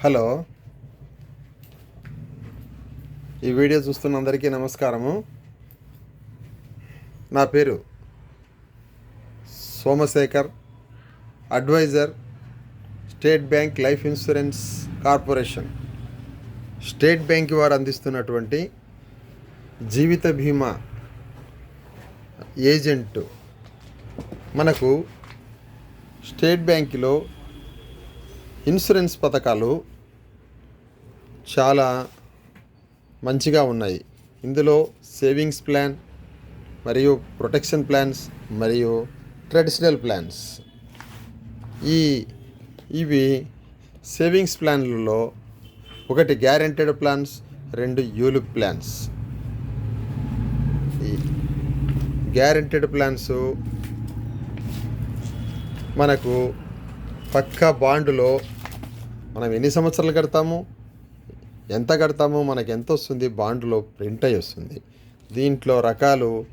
Hello. ఈ video చూస్తున్న అందరికీ నమస్కారము. నా పేరు Somashekar adviser state bank life insurance corporation. State bank వారు అందిస్తున్నటువంటి జీవిత బీమా ఏజెంట్ మనకు స్టేట్ బ్యాంకులో ఇన్సూరెన్స్ పథకాలు చాలా మంచిగా ఉన్నాయి. ఇందులో సేవింగ్స్ ప్లాన్ మరియు ప్రొటెక్షన్ ప్లాన్స్ మరియు ట్రెడిషనల్ ప్లాన్స్. ఈ ఇవి సేవింగ్స్ ప్లాన్లలో ఒకటి గ్యారెంటెడ్ ప్లాన్స్ రెండు యూలిప్ ప్లాన్స్. ఈ గ్యారెంటెడ్ ప్లాన్స్ మనకు పక్కా బాండులో మనం ఎన్ని సంవత్సరాలు కడతాము? ఎంత కడతామో? మనకు ఎంత వస్తుంది? బాండ్లో ప్రింట్ అయి వస్తుంది. దీంట్లో రకాలు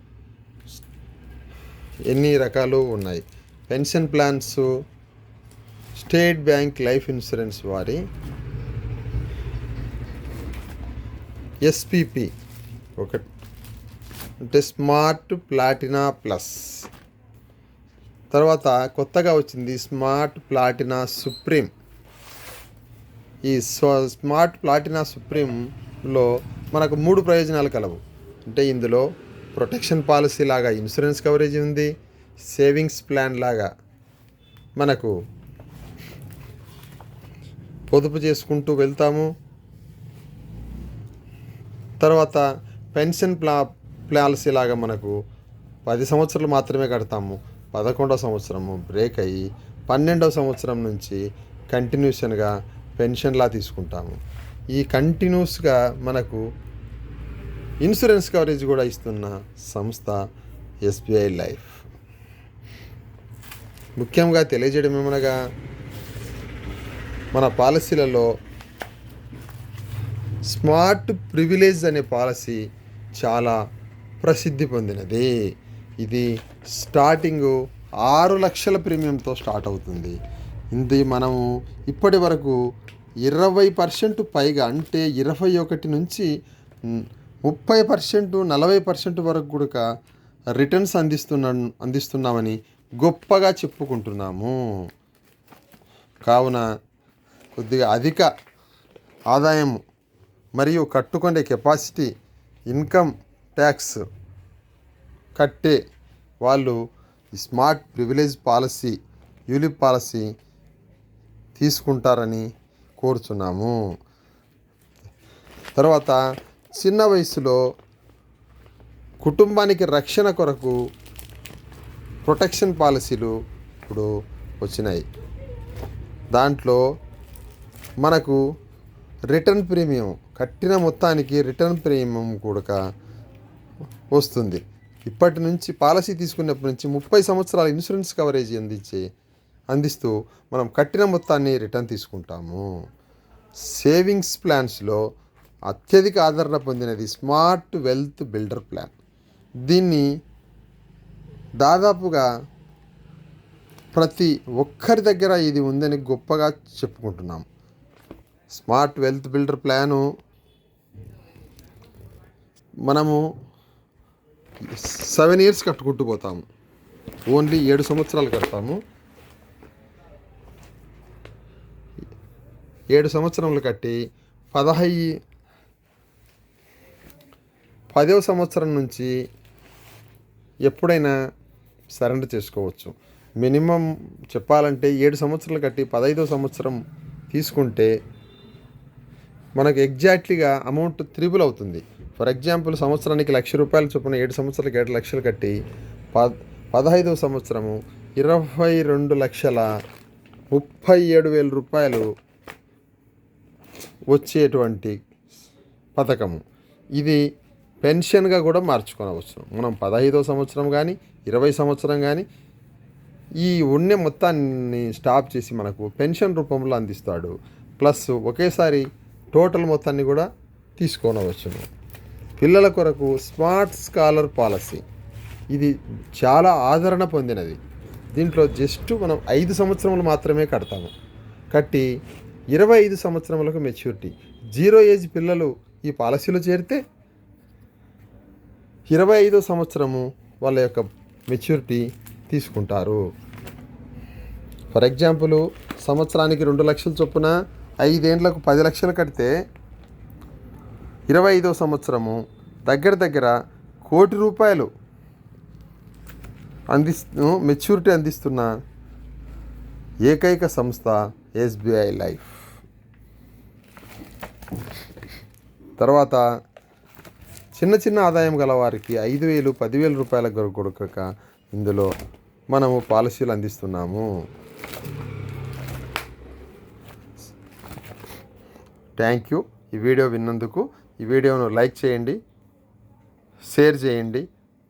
ఎన్ని రకాలు ఉన్నాయి? Pension plans State Bank life insurance వారి ఎస్పిపి ఒక అంటే స్మార్ట్ ప్లాటినా ప్లస్. తర్వాత కొత్తగా వచ్చింది స్మార్ట్ ప్లాటినా సుప్రీం. ఈ స్మార్ట్ ప్లాటినా సుప్రీంలో మనకు మూడు ప్రయోజనాలు కలవు. అంటే ఇందులో ప్రొటెక్షన్ పాలసీ లాగా ఇన్సూరెన్స్ కవరేజ్ ఉంది సేవింగ్స్ ప్లాన్ లాగా మనకు పొదుపు చేసుకుంటూ వెళ్తాము. తర్వాత పెన్షన్ ప్లా పాలసీ లాగా మనకు పది సంవత్సరాలు మాత్రమే కడతాము. పదకొండవ సంవత్సరము బ్రేక్ అయ్యి పన్నెండవ సంవత్సరం నుంచి కంటిన్యూషన్గా పెన్షన్లా తీసుకుంటాము. ఈ కంటిన్యూస్గా మనకు ఇన్సూరెన్స్ కవరేజ్ కూడా ఇస్తున్న సంస్థ ఎస్బీఐ లైఫ్. ముఖ్యంగా తెలియజేయడం ఏమనగా మన పాలసీలలో స్మార్ట్ ప్రివిలేజ్ అనే పాలసీ చాలా ప్రసిద్ధి పొందినది. ఇది స్టార్టింగ్ ఆరు లక్షల ప్రీమియంతో స్టార్ట్ అవుతుంది. ఇది మనము ఇప్పటి వరకు ఇరవై పర్సెంట్ పైగా అంటే ఇరవై ఒకటి నుంచి ముప్పై పర్సెంట్ నలభై పర్సెంట్ వరకు కూడా రిటర్న్స్ అందిస్తున్నా అందిస్తున్నామని గొప్పగా చెప్పుకుంటున్నాము. కావున కొద్దిగా అధిక ఆదాయం మరియు కట్టుకునే కెపాసిటీ ఇన్కమ్ ట్యాక్స్ కట్టే వాళ్ళు smart privilege policy ULIP policy తీసుకుంటారని కోరుచున్నాము. తర్వాత చిన్న వయసులో కుటుంబానికి రక్షణ కొరకు ప్రొటెక్షన్ పాలసీలు ఇప్పుడు వచ్చినాయి. దాంట్లో మనకు రిటర్న్ ప్రీమియం కట్టిన మొత్తానికి రిటర్న్ ప్రీమియం కూడా వస్తుంది. ఇప్పటి నుంచి పాలసీ తీసుకున్నప్పటి నుంచి ముప్పై సంవత్సరాల ఇన్సూరెన్స్ కవరేజ్ అందించే అందిస్తూ మనం కట్టిన మొత్తాన్ని రిటర్న్ తీసుకుంటాము. సేవింగ్స్ ప్లాన్స్లో అత్యధిక ఆదరణ పొందినది స్మార్ట్ వెల్త్ బిల్డర్ ప్లాన్. దీన్ని దాదాపుగా ప్రతి ఒక్కరి దగ్గర ఇది ఉందని గొప్పగా చెప్పుకుంటున్నాం. స్మార్ట్ వెల్త్ బిల్డర్ ప్లాను మనము సెవెన్ ఇయర్స్ కట్టుకుంటూ పోతాము. ఓన్లీ ఏడు సంవత్సరాలు కడతాము. ఏడు సంవత్సరములు కట్టి పదహై పదవ సంవత్సరం నుంచి ఎప్పుడైనా సరెండర్ చేసుకోవచ్చు. మినిమం చెప్పాలంటే ఏడు సంవత్సరాలు కట్టి పదహైదో సంవత్సరం తీసుకుంటే మనకు ఎగ్జాక్ట్లీగా అమౌంట్ త్రిబుల్ అవుతుంది. ఫర్ ఎగ్జాంపుల్ సంవత్సరానికి లక్ష రూపాయలు చొప్పున ఏడు సంవత్సరాలకి ఏడు లక్షలు కట్టి ప పదహైదవ సంవత్సరము ఇరవై రెండు లక్షల ముప్పై ఏడు వేల రూపాయలు వచ్చేటువంటి పథకము. ఇది పెన్షన్గా కూడా మార్చుకోవచ్చు మనం పదహైదో సంవత్సరం కానీ ఇరవై సంవత్సరం కానీ ఈ ఉండే మొత్తాన్ని స్టాప్ చేసి మనకు పెన్షన్ రూపంలో అందిస్తాడు. ప్లస్ ఒకేసారి టోటల్ మొత్తాన్ని కూడా తీసుకోనవచ్చును పిల్లల కొరకు స్మార్ట్ స్కాలర్ పాలసీ. ఇది చాలా ఆదరణ పొందినది. దీంట్లో జస్ట్ మనం ఐదు సంవత్సరములు మాత్రమే కడతాము. కట్టి ఇరవై ఐదు సంవత్సరములకు మెచ్యూరిటీ జీరో ఏజ్ పిల్లలు ఈ పాలసీలో చేరితే ఇరవై ఐదో సంవత్సరము వాళ్ళ యొక్క మెచ్యూరిటీ తీసుకుంటారు. ఫర్ ఎగ్జాంపుల్ సంవత్సరానికి రెండు లక్షల చొప్పున ఐదేండ్లకు పది లక్షలు కడితే ఇరవై ఐదో సంవత్సరము దగ్గర దగ్గర కోటి రూపాయలు అందిస్తూ మెచ్యూరిటీ అందిస్తున్న ఏకైక సంస్థ ఎస్బీఐ లైఫ్ తర్వాత చిన్న చిన్న ఆదాయం గల వారికి ఐదు వేలు పదివేల రూపాయల కొడుకక ఇందులో మనము పాలసీలు అందిస్తున్నాము. థ్యాంక్ యూ ఈ వీడియో విన్నందుకు ఈ వీడియోను లైక్ చేయండి షేర్ చేయండి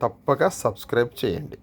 తప్పక సబ్స్క్రైబ్ చేయండి.